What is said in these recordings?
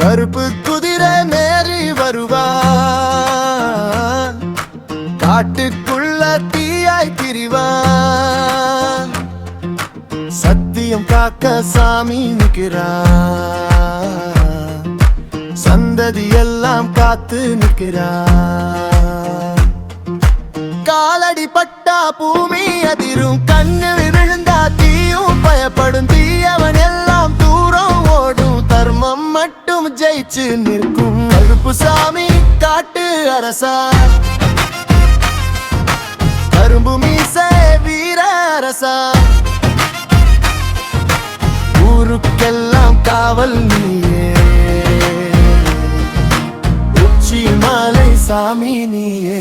கருப்பு குதிரை மேறி வருவான் காட்டுக்குள்ள தீயாய் பிரிவா சத்தியம் காக்க சாமி நிற்கிறான் சந்ததி எல்லாம் காத்து நிற்கிறான் பூமி அதிரும். கண்ணில் விழுந்தா தீயும் பயப்படும் தீயவன் எல்லாம் தூரம் ஓடும். தர்மம் மட்டும் ஜெயிச்சு நிற்கும். கருப்பு சாமி காட்டு அரசா கரும்பு மீச வீர அரசா ஊருக்கெல்லாம் காவல் நீயே. உச்சி மாலை சாமி நீயே.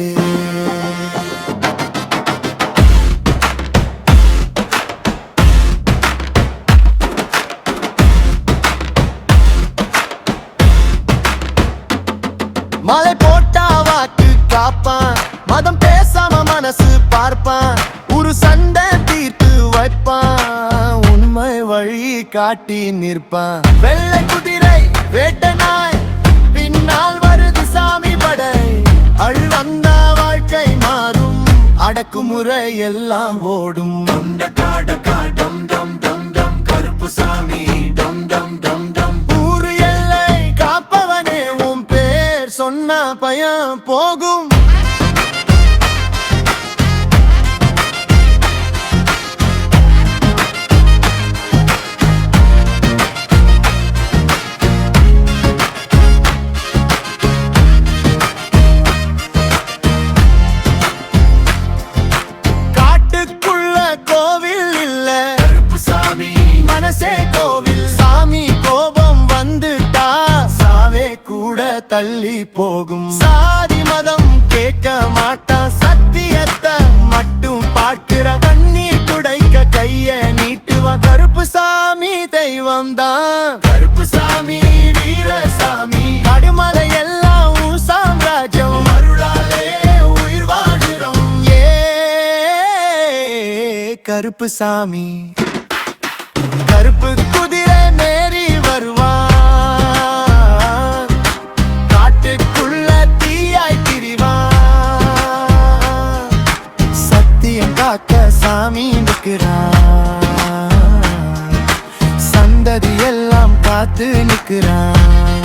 மலை போட்டா வாக்கு காப்பான். மதம் பேசாம மனசு பார்ப்பான். ஒரு சண்டை தீர்த்து வைப்பான். உண்மை வழி காட்டி நிற்பான். வெள்ளை குதிரை வேட்ட நாய் பின்னால் வருது சாமி படை. அள் வந்த வாழ்க்கை மாறும். அடக்குமுறை எல்லாம் ஓடும். டம் டம் டம் டம் கருப்பு சாமி. பயம் போகும் தள்ளி போகும். சாதி மதம் கேட்க மாட்டா சத்தியத்தை மட்டும் பார்க்கிற கண்ணீர் துடைக்க கைய நீட்டுவ. கருப்பு சாமி தெய்வம் தான். கருப்பு சாமி வீரசாமி கடுமலை எல்லாம் சாம்ராஜ்யம். அருளாலே உயிர் வாழுறோம் ஏ கருப்பு சாமி. கருப்பு குதிரை சாமி நிற்கிறான் சந்ததி எல்லாம் காத்து நிற்கிறான்.